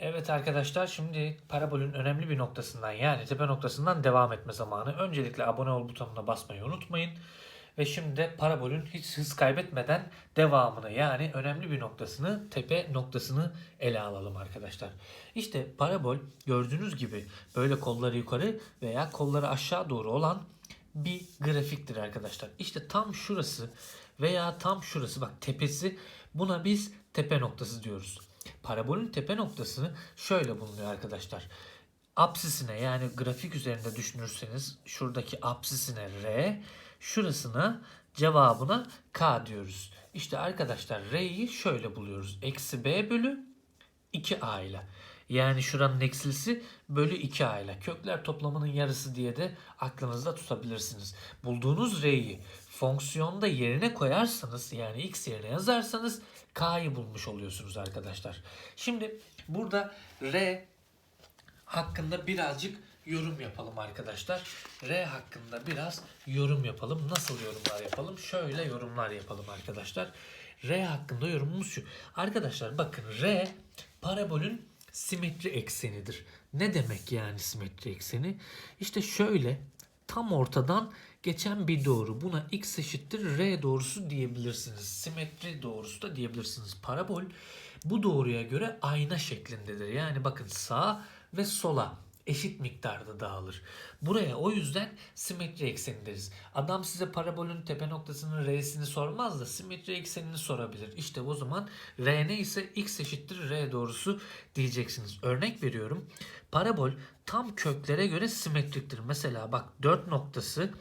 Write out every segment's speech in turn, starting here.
Evet arkadaşlar şimdi parabolün önemli bir noktasından yani tepe noktasından devam etme zamanı. Öncelikle abone ol butonuna basmayı unutmayın. Ve şimdi de parabolün hiç hız kaybetmeden devamını yani önemli bir noktasını tepe noktasını ele alalım arkadaşlar. İşte parabol gördüğünüz gibi böyle kolları yukarı veya kolları aşağı doğru olan bir grafiktir arkadaşlar. İşte tam şurası veya tam şurası bak tepesi buna biz tepe noktası diyoruz. Parabolün tepe noktasını şöyle bulunuyor arkadaşlar. Apsisine yani grafik üzerinde düşünürseniz şuradaki apsisine R, şurasına cevabına K diyoruz. İşte arkadaşlar R'yi şöyle buluyoruz. Eksi B bölü 2A ile. Yani şuranın eksilisi bölü 2A ile. Kökler toplamının yarısı diye de aklınızda tutabilirsiniz. Bulduğunuz R'yi fonksiyonda yerine koyarsanız yani x yerine yazarsanız K'yı bulmuş oluyorsunuz arkadaşlar. Şimdi burada R hakkında birazcık yorum yapalım arkadaşlar. R hakkında biraz yorum yapalım. Nasıl yorumlar yapalım? Şöyle yorumlar yapalım arkadaşlar. R hakkında yorumumuz şu. Arkadaşlar bakın R parabolün simetri eksenidir. Ne demek yani simetri ekseni? İşte şöyle tam ortadan geçen bir doğru. Buna x eşittir r doğrusu diyebilirsiniz. Simetri doğrusu da diyebilirsiniz. Parabol bu doğruya göre ayna şeklindedir. Yani bakın sağa ve sola eşit miktarda dağılır. Buraya o yüzden simetri ekseni deriz. Adam size parabolün tepe noktasının r'sini sormaz da simetri eksenini sorabilir. İşte o zaman r ne ise x eşittir r doğrusu diyeceksiniz. Örnek veriyorum. Parabol tam köklere göre simetriktir. Mesela bak 4 noktası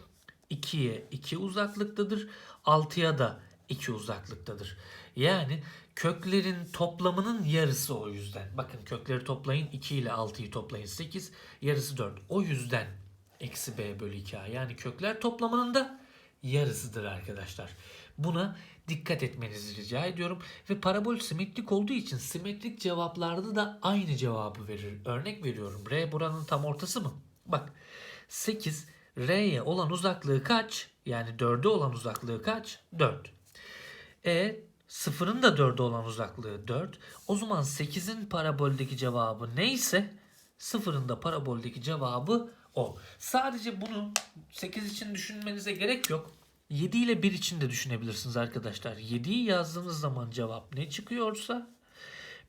2'ye 2 uzaklıktadır. 6'ya da 2 uzaklıktadır. Yani köklerin toplamının yarısı o yüzden. Bakın kökleri toplayın 2 ile 6'yı toplayın 8. Yarısı 4. O yüzden eksi b bölü 2a. Yani kökler toplamının da yarısıdır arkadaşlar. Buna dikkat etmenizi rica ediyorum. Ve parabol simetrik olduğu için simetrik cevaplarda da aynı cevabı verir. Örnek veriyorum. R buranın tam ortası mı? Bak 8 R'ye olan uzaklığı kaç? Yani 4'e olan uzaklığı kaç? 4. E sıfırın da 4'e olan uzaklığı 4. O zaman 8'in paraboldeki cevabı neyse sıfırın da paraboldeki cevabı o. Sadece bunu 8 için düşünmenize gerek yok. 7 ile 1 için de düşünebilirsiniz arkadaşlar. 7'yi yazdığınız zaman cevap ne çıkıyorsa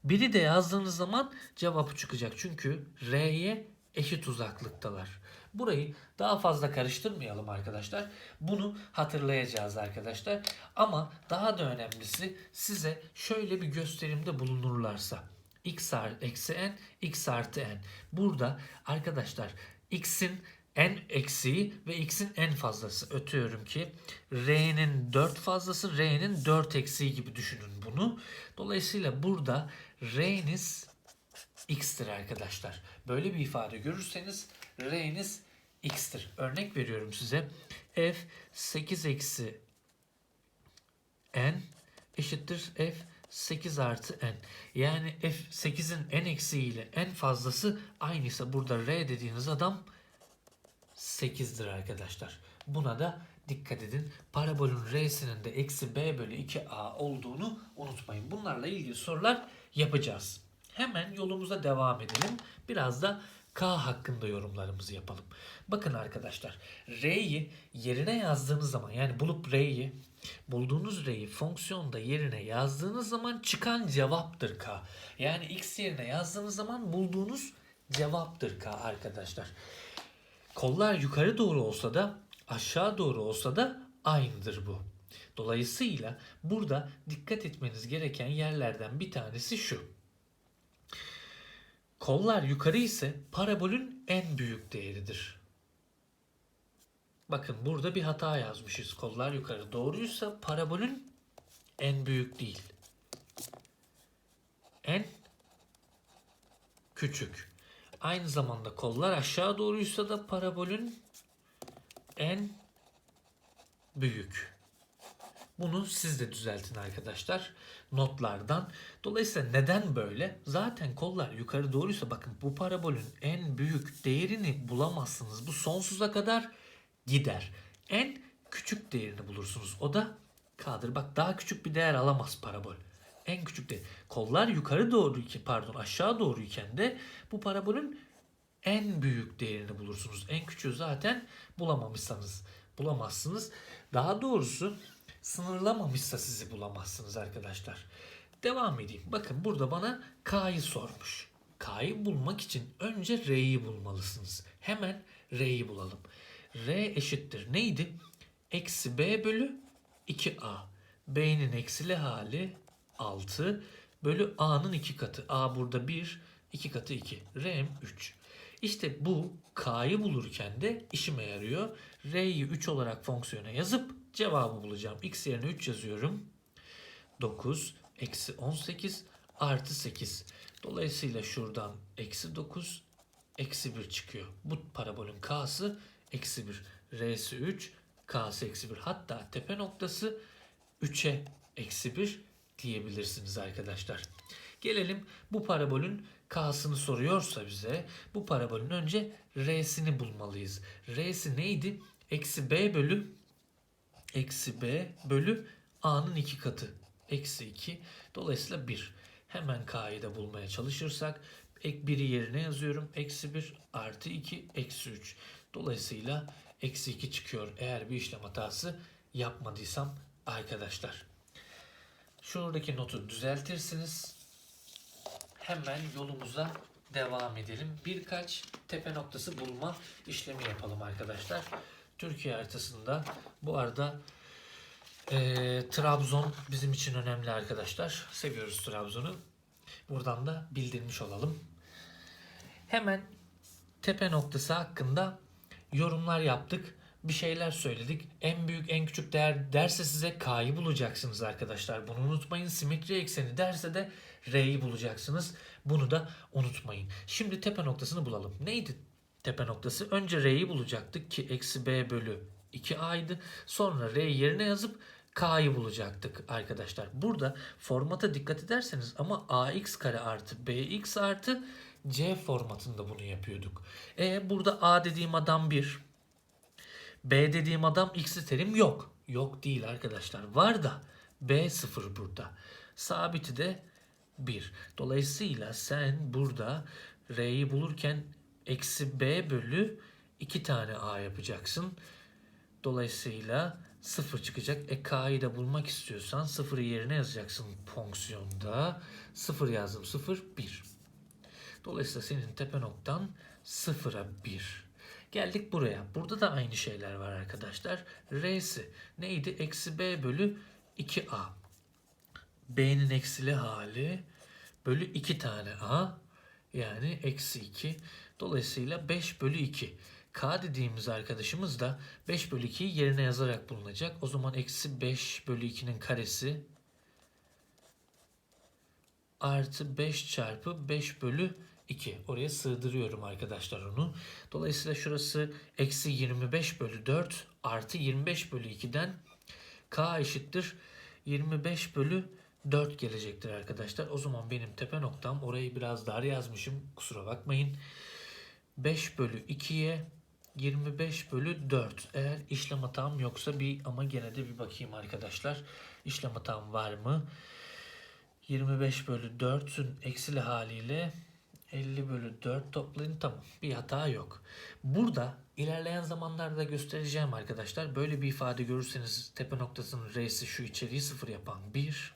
1'i de yazdığınız zaman cevabı çıkacak. Çünkü R'ye eşit uzaklıktalar. Burayı daha fazla karıştırmayalım arkadaşlar. Bunu hatırlayacağız arkadaşlar. Ama daha da önemlisi size şöyle bir gösterimde bulunurlarsa. x eksi n, x artı n. Burada arkadaşlar x'in n eksiği ve x'in en fazlası. Ötüyorum ki r'nin 4 fazlası, r'nin 4 eksiği gibi düşünün bunu. Dolayısıyla burada r'niz x'tir arkadaşlar. Böyle bir ifade görürseniz r'niz x'tir. Örnek veriyorum size. f 8 eksi n eşittir f 8 artı n. Yani f 8'in n eksiği ile n fazlası aynıysa burada r dediğiniz adam 8'dir arkadaşlar. Buna da dikkat edin. Parabolün r'sinin de eksi b bölü 2a olduğunu unutmayın. Bunlarla ilgili sorular yapacağız. Hemen yolumuza devam edelim. Biraz da K hakkında yorumlarımızı yapalım. Bakın arkadaşlar R'yi yerine yazdığınız zaman yani bulup R'yi bulduğunuz R'yi fonksiyonda yerine yazdığınız zaman çıkan cevaptır K. Yani X yerine yazdığınız zaman bulduğunuz cevaptır K arkadaşlar. Kollar yukarı doğru olsa da aşağı doğru olsa da aynıdır bu. Dolayısıyla burada dikkat etmeniz gereken yerlerden bir tanesi şu. Kollar yukarı ise parabolün en büyük değeridir. Bakın burada bir hata yazmışız. Kollar yukarı doğruysa parabolün en büyük değil. En küçük. Aynı zamanda kollar aşağı doğruysa da parabolün en büyük. Bunu siz de düzeltin arkadaşlar notlardan. Dolayısıyla neden böyle? Zaten kollar yukarı doğruysa bakın bu parabolün en büyük değerini bulamazsınız. Bu sonsuza kadar gider. En küçük değerini bulursunuz. O da K'dır. Bak daha küçük bir değer alamaz parabol. en küçük de kollar yukarı doğru ki pardon aşağı doğruyken de bu parabolün en büyük değerini bulursunuz. En küçüğü zaten bulamamışsanız bulamazsınız. Daha doğrusu sınırlamamışsa sizi bulamazsınız arkadaşlar. Devam edeyim. Bakın burada bana K'yı sormuş. K'yı bulmak için önce R'yi bulmalısınız. Hemen R'yi bulalım. R eşittir neydi? Eksi B bölü 2A. B'nin eksili hali 6 bölü A'nın 2 katı. A burada 1, 2 katı 2. R'm 3. İşte bu K'yı bulurken de işime yarıyor. R'yi 3 olarak fonksiyona yazıp cevabı bulacağım. X yerine 3 yazıyorum. 9 eksi 18 artı 8. Dolayısıyla şuradan eksi 9 eksi 1 çıkıyor. Bu parabolün K'sı eksi 1. R'si 3 K'sı eksi 1. Hatta tepe noktası 3'e eksi 1 diyebilirsiniz arkadaşlar. Gelelim bu parabolün K'sını soruyorsa bize bu parabolün önce R'sini bulmalıyız. R'si neydi? Eksi B bölü eksi B bölü A'nın iki katı. Eksi 2. Dolayısıyla 1. Hemen K'yı da bulmaya çalışırsak ek 1'i yerine yazıyorum. Eksi 1 artı 2 eksi 3. Dolayısıyla eksi 2 çıkıyor eğer bir işlem hatası yapmadıysam arkadaşlar. Şuradaki notu düzeltirsiniz. Hemen yolumuza devam edelim. Birkaç tepe noktası bulma işlemi yapalım arkadaşlar. Türkiye haritasında bu arada eee, Trabzon bizim için önemli arkadaşlar. Seviyoruz Trabzon'u. Buradan da bildirmiş olalım. Hemen tepe noktası hakkında yorumlar yaptık. Bir şeyler söyledik. En büyük en küçük değer derse size K'yı bulacaksınız arkadaşlar. Bunu unutmayın. Simetri ekseni derse de R'yi bulacaksınız. Bunu da unutmayın. Şimdi tepe noktasını bulalım. Neydi tepe noktası? Önce R'yi bulacaktık ki eksi B bölü 2A'ydı. Sonra R yerine yazıp K'yı bulacaktık arkadaşlar. Burada formata dikkat ederseniz ama AX kare artı BX artı C formatında bunu yapıyorduk. E burada A dediğim adam 1. B dediğim adam x'li terim yok. Yok değil arkadaşlar. Var da B sıfır burada. Sabiti de 1. Dolayısıyla sen burada R'yi bulurken eksi B bölü 2 tane A yapacaksın. Dolayısıyla 0 çıkacak. E K'yı da bulmak istiyorsan 0'ı yerine yazacaksın fonksiyonda. 0 yazdım 0 1. Dolayısıyla senin tepe noktan 0'a 1. Geldik buraya. Burada da aynı şeyler var arkadaşlar. R'si neydi? Eksi B bölü 2A. B'nin eksili hali bölü 2 tane A. Yani eksi 2. Dolayısıyla 5 bölü 2. K dediğimiz arkadaşımız da 5 bölü 2'yi yerine yazarak bulunacak. O zaman eksi 5 bölü 2'nin karesi artı 5 çarpı 5 bölü 2. Oraya sığdırıyorum arkadaşlar onu. Dolayısıyla şurası eksi 25 bölü 4 artı 25 bölü 2'den k eşittir 25 bölü 4 gelecektir arkadaşlar. O zaman benim tepe noktam orayı biraz dar yazmışım. Kusura bakmayın. 5 bölü 2'ye 25 bölü 4. Eğer işlem hatam yoksa bir ama gene de bir bakayım arkadaşlar. İşlem hatam var mı? 25 bölü 4'ün eksili haliyle 50 bölü 4 toplayın tamam. Bir hata yok. Burada ilerleyen zamanlarda göstereceğim arkadaşlar. Böyle bir ifade görürseniz tepe noktasının R'si şu içeriği sıfır yapan 1.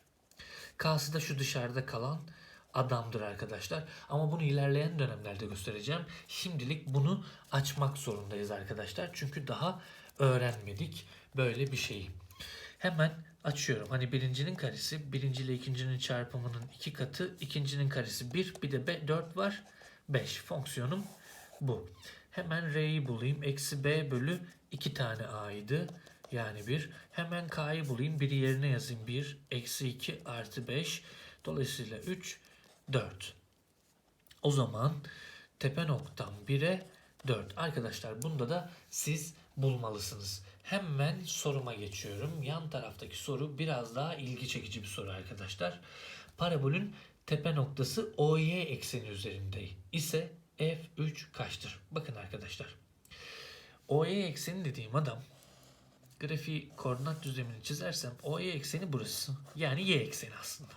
K'sı da şu dışarıda kalan adamdır arkadaşlar. Ama bunu ilerleyen dönemlerde göstereceğim. Şimdilik bunu açmak zorundayız arkadaşlar. Çünkü daha öğrenmedik böyle bir şeyi. Hemen açıyorum. Hani birincinin karesi birinci ile ikincinin çarpımının iki katı. ikincinin karesi 1 bir de B, 4 var. 5 fonksiyonum bu. Hemen R'yi bulayım. Eksi B bölü 2 tane A'ydı. Yani 1. Hemen K'yı bulayım. Biri yerine yazayım. 1 eksi 2 artı 5. Dolayısıyla 3 4. O zaman tepe noktam 1'e 4. Arkadaşlar bunda da siz bulmalısınız. Hemen soruma geçiyorum. Yan taraftaki soru biraz daha ilgi çekici bir soru arkadaşlar. Parabolün tepe noktası OY ekseni üzerinde ise F3 kaçtır? Bakın arkadaşlar. OY ekseni dediğim adam grafiği koordinat düzlemini çizersem OY ekseni burası. Yani Y ekseni aslında.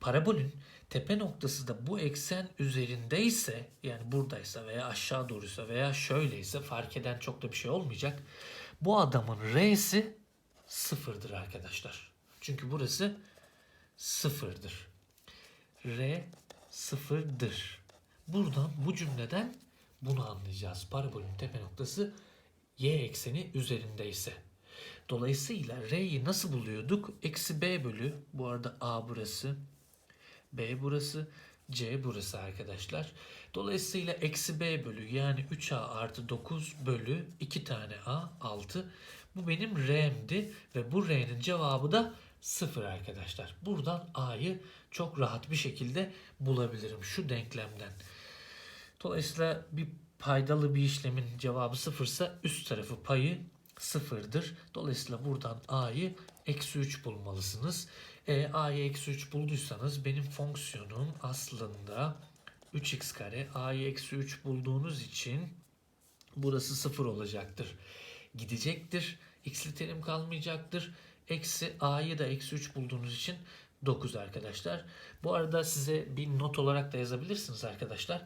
parabolün tepe noktası da bu eksen üzerindeyse yani buradaysa veya aşağı doğruysa veya şöyleyse fark eden çok da bir şey olmayacak. Bu adamın R'si sıfırdır arkadaşlar. Çünkü burası sıfırdır. R sıfırdır. Buradan bu cümleden bunu anlayacağız. Parabolün tepe noktası y ekseni üzerindeyse. Dolayısıyla R'yi nasıl buluyorduk? Eksi B bölü, bu arada A burası, B burası, C burası arkadaşlar. Dolayısıyla eksi B bölü yani 3A artı 9 bölü 2 tane A 6. Bu benim R'mdi ve bu R'nin cevabı da 0 arkadaşlar. Buradan A'yı çok rahat bir şekilde bulabilirim şu denklemden. Dolayısıyla bir paydalı bir işlemin cevabı sıfırsa üst tarafı payı sıfırdır. Dolayısıyla buradan a'yı eksi 3 bulmalısınız. E, a'yı eksi 3 bulduysanız benim fonksiyonum aslında 3x kare a'yı eksi 3 bulduğunuz için burası sıfır olacaktır. Gidecektir. X'li terim kalmayacaktır. Eksi a'yı da eksi 3 bulduğunuz için 9 arkadaşlar. Bu arada size bir not olarak da yazabilirsiniz arkadaşlar.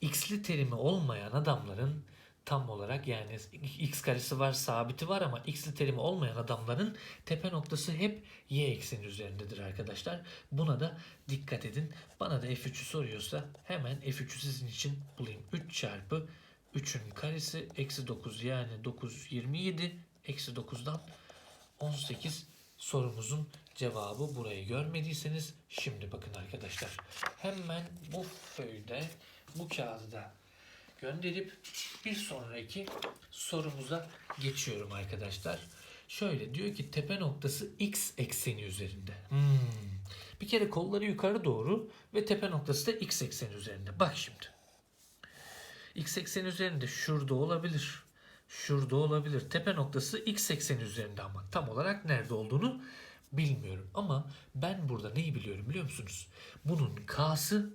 X'li terimi olmayan adamların tam olarak yani x karesi var sabiti var ama x'li terimi olmayan adamların tepe noktası hep y ekseni üzerindedir arkadaşlar. Buna da dikkat edin. Bana da f3'ü soruyorsa hemen f3'ü sizin için bulayım. 3 çarpı 3'ün karesi eksi 9 yani 9 27 eksi 9'dan 18 sorumuzun cevabı burayı görmediyseniz şimdi bakın arkadaşlar. Hemen bu föyde bu kağıdı da gönderip bir sonraki sorumuza geçiyorum arkadaşlar. Şöyle diyor ki tepe noktası x ekseni üzerinde. Hmm. Bir kere kolları yukarı doğru ve tepe noktası da x ekseni üzerinde. Bak şimdi. X ekseni üzerinde şurada olabilir. Şurada olabilir. Tepe noktası x ekseni üzerinde ama tam olarak nerede olduğunu bilmiyorum. Ama ben burada neyi biliyorum biliyor musunuz? Bunun k'sı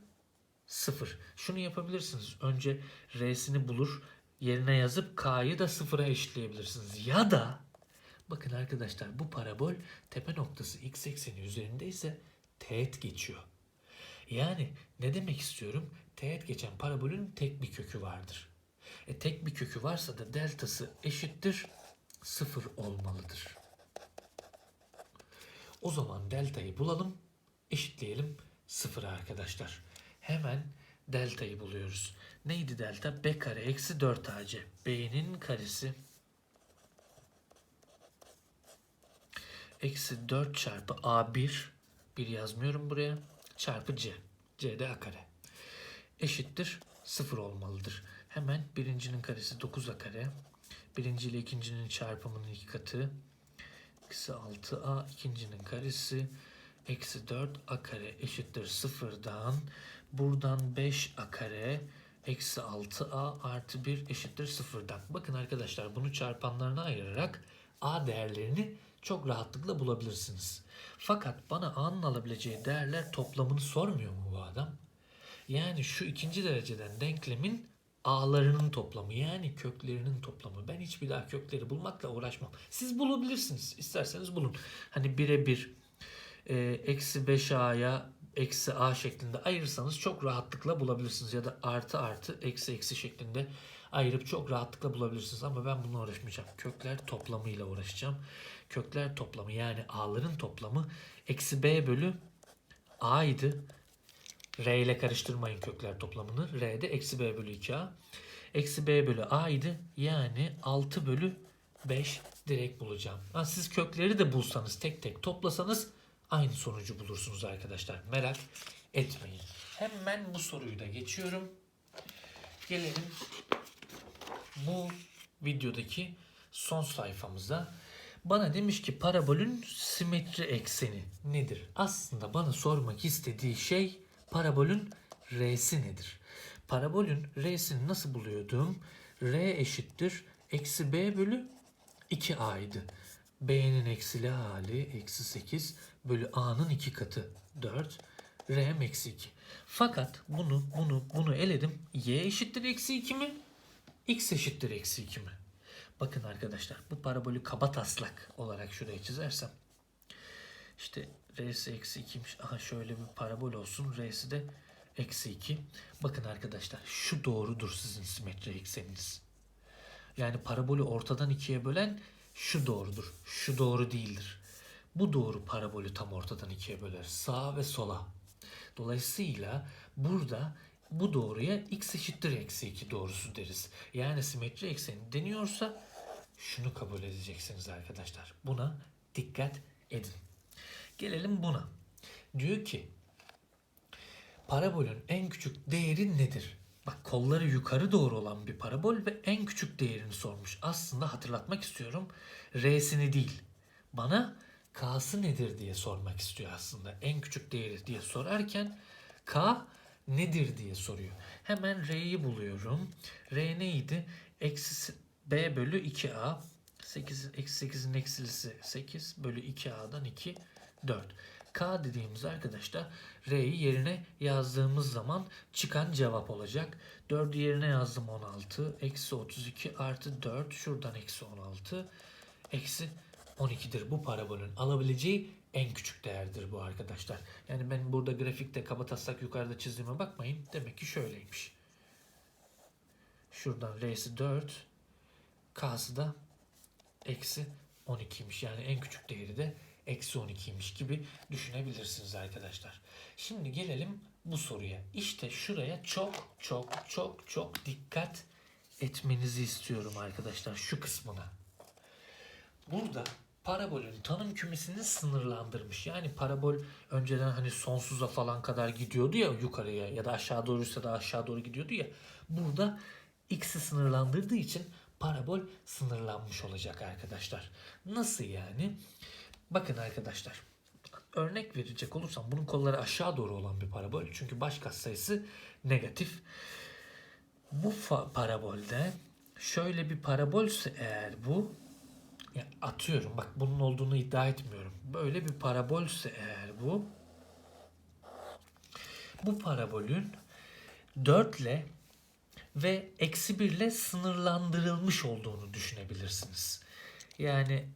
sıfır. Şunu yapabilirsiniz. Önce R'sini bulur yerine yazıp K'yı da sıfıra eşitleyebilirsiniz. Ya da bakın arkadaşlar bu parabol tepe noktası x ekseni üzerindeyse teğet geçiyor. Yani ne demek istiyorum? Teğet geçen parabolün tek bir kökü vardır. E tek bir kökü varsa da deltası eşittir sıfır olmalıdır. O zaman deltayı bulalım, eşitleyelim sıfıra arkadaşlar. Hemen deltayı buluyoruz. Neydi delta? B kare eksi 4 AC. B'nin karesi eksi 4 çarpı A1 bir yazmıyorum buraya çarpı C. C de A kare. Eşittir 0 olmalıdır. Hemen birincinin karesi 9 A kare. Birinci ile ikincinin çarpımının iki katı. Eksi 6A ikincinin karesi. Eksi 4 A kare eşittir sıfırdan Buradan 5a kare eksi 6a artı 1 eşittir sıfırdan. Bakın arkadaşlar bunu çarpanlarına ayırarak a değerlerini çok rahatlıkla bulabilirsiniz. Fakat bana a'nın alabileceği değerler toplamını sormuyor mu bu adam? Yani şu ikinci dereceden denklemin a'larının toplamı yani köklerinin toplamı. Ben hiçbir daha kökleri bulmakla uğraşmam. Siz bulabilirsiniz. isterseniz bulun. Hani birebir e, eksi 5a'ya eksi a şeklinde ayırırsanız çok rahatlıkla bulabilirsiniz. Ya da artı artı eksi eksi şeklinde ayırıp çok rahatlıkla bulabilirsiniz. Ama ben bununla uğraşmayacağım. Kökler toplamıyla uğraşacağım. Kökler toplamı yani a'ların toplamı eksi b bölü a idi. R ile karıştırmayın kökler toplamını. R'de eksi b bölü 2a. Eksi b bölü a idi. Yani 6 bölü 5 direkt bulacağım. Ha, siz kökleri de bulsanız tek tek toplasanız aynı sonucu bulursunuz arkadaşlar. Merak etmeyin. Hemen bu soruyu da geçiyorum. Gelelim bu videodaki son sayfamıza. Bana demiş ki parabolün simetri ekseni nedir? Aslında bana sormak istediği şey parabolün r'si nedir? Parabolün r'sini nasıl buluyordum? r eşittir eksi b bölü 2a'ydı. B'nin eksili hali eksi 8 bölü a'nın 2 katı 4 r'm eksi 2. Fakat bunu bunu bunu eledim. y eşittir eksi 2 mi? x eşittir eksi 2 mi? Bakın arkadaşlar bu parabolü kaba taslak olarak şuraya çizersem işte R'si eksi 2'ymiş. Aha şöyle bir parabol olsun. R'si de eksi 2. Bakın arkadaşlar şu doğrudur sizin simetri ekseniniz. Yani parabolü ortadan ikiye bölen şu doğrudur. Şu doğru değildir. Bu doğru parabolü tam ortadan ikiye böler. Sağa ve sola. Dolayısıyla burada bu doğruya x eşittir eksi 2 doğrusu deriz. Yani simetri ekseni deniyorsa şunu kabul edeceksiniz arkadaşlar. Buna dikkat edin. Gelelim buna. Diyor ki parabolün en küçük değeri nedir? Bak kolları yukarı doğru olan bir parabol ve en küçük değerini sormuş. Aslında hatırlatmak istiyorum. R'sini değil. Bana K'sı nedir diye sormak istiyor aslında. En küçük değeri diye sorarken K nedir diye soruyor. Hemen R'yi buluyorum. R neydi? Eksi B bölü 2A. 8, eksi 8'in eksilisi 8 bölü 2A'dan 2 4. K dediğimiz arkadaşlar R'yi yerine yazdığımız zaman çıkan cevap olacak. 4'ü yerine yazdım 16. Eksi 32 artı 4. Şuradan eksi 16. Eksi 12'dir. Bu parabolün alabileceği en küçük değerdir bu arkadaşlar. Yani ben burada grafikte kabataslak yukarıda çizdiğime bakmayın. Demek ki şöyleymiş. Şuradan R'si 4. K'sı da eksi 12'ymiş. Yani en küçük değeri de eksi 12'ymiş gibi düşünebilirsiniz arkadaşlar. Şimdi gelelim bu soruya. İşte şuraya çok çok çok çok dikkat etmenizi istiyorum arkadaşlar şu kısmına. Burada parabolün tanım kümesini sınırlandırmış. Yani parabol önceden hani sonsuza falan kadar gidiyordu ya yukarıya ya da aşağı doğruysa da aşağı doğru gidiyordu ya. Burada x'i sınırlandırdığı için parabol sınırlanmış olacak arkadaşlar. Nasıl yani? Bakın arkadaşlar. Örnek verecek olursam bunun kolları aşağı doğru olan bir parabol. Çünkü baş katsayısı negatif. Bu parabolde şöyle bir parabolse eğer bu ya atıyorum bak bunun olduğunu iddia etmiyorum. Böyle bir parabolse eğer bu bu parabolün 4 ile ve eksi 1 ile sınırlandırılmış olduğunu düşünebilirsiniz. Yani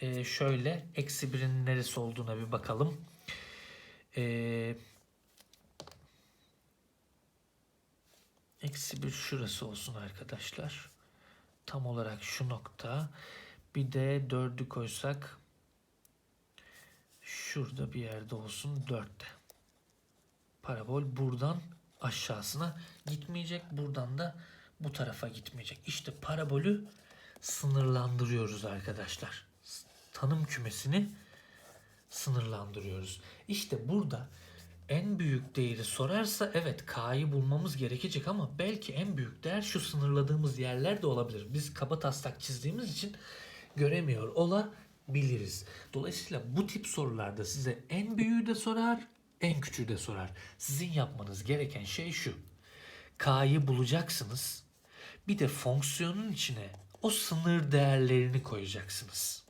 e, şöyle eksi 1'in neresi olduğuna bir bakalım. E, eksi 1 şurası olsun arkadaşlar. Tam olarak şu nokta. Bir de 4'ü koysak şurada bir yerde olsun 4'te. Parabol buradan aşağısına gitmeyecek. Buradan da bu tarafa gitmeyecek. İşte parabolü sınırlandırıyoruz arkadaşlar. Tanım kümesini sınırlandırıyoruz. İşte burada en büyük değeri sorarsa evet K'yı bulmamız gerekecek ama belki en büyük değer şu sınırladığımız yerler de olabilir. Biz kaba taslak çizdiğimiz için göremiyor olabiliriz. Dolayısıyla bu tip sorularda size en büyüğü de sorar, en küçüğü de sorar. Sizin yapmanız gereken şey şu. K'yı bulacaksınız. Bir de fonksiyonun içine o sınır değerlerini koyacaksınız.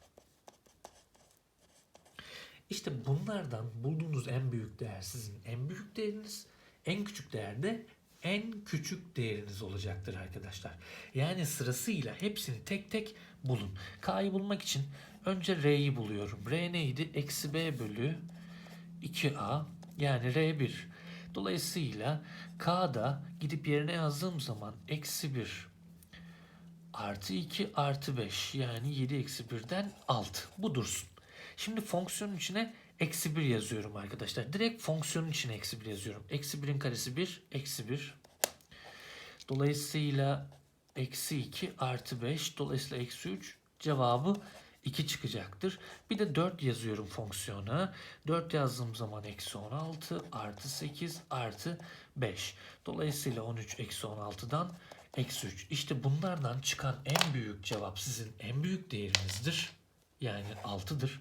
İşte bunlardan bulduğunuz en büyük değer sizin en büyük değeriniz, en küçük değer de en küçük değeriniz olacaktır arkadaşlar. Yani sırasıyla hepsini tek tek bulun. K'yı bulmak için önce R'yi buluyorum. R neydi? Eksi B bölü 2A yani R1. Dolayısıyla K'da gidip yerine yazdığım zaman eksi 1 artı 2 artı 5 yani 7 eksi 1'den 6. Bu dursun. Şimdi fonksiyonun içine eksi 1 yazıyorum arkadaşlar. Direkt fonksiyonun içine eksi 1 yazıyorum. Eksi 1'in karesi 1, eksi 1. Dolayısıyla eksi 2 artı 5. Dolayısıyla eksi 3 cevabı 2 çıkacaktır. Bir de 4 yazıyorum fonksiyona. 4 yazdığım zaman eksi 16 artı 8 artı 5. Dolayısıyla 13 eksi 16'dan eksi 3. İşte bunlardan çıkan en büyük cevap sizin en büyük değerinizdir. Yani 6'dır.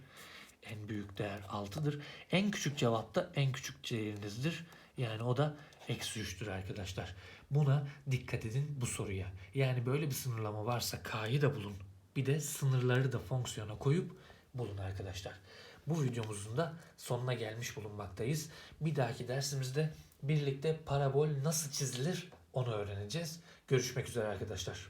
En büyük değer 6'dır. En küçük cevap da en küçük değerinizdir. Yani o da eksi 3'tür arkadaşlar. Buna dikkat edin bu soruya. Yani böyle bir sınırlama varsa K'yı da bulun. Bir de sınırları da fonksiyona koyup bulun arkadaşlar. Bu videomuzun da sonuna gelmiş bulunmaktayız. Bir dahaki dersimizde birlikte parabol nasıl çizilir onu öğreneceğiz. Görüşmek üzere arkadaşlar.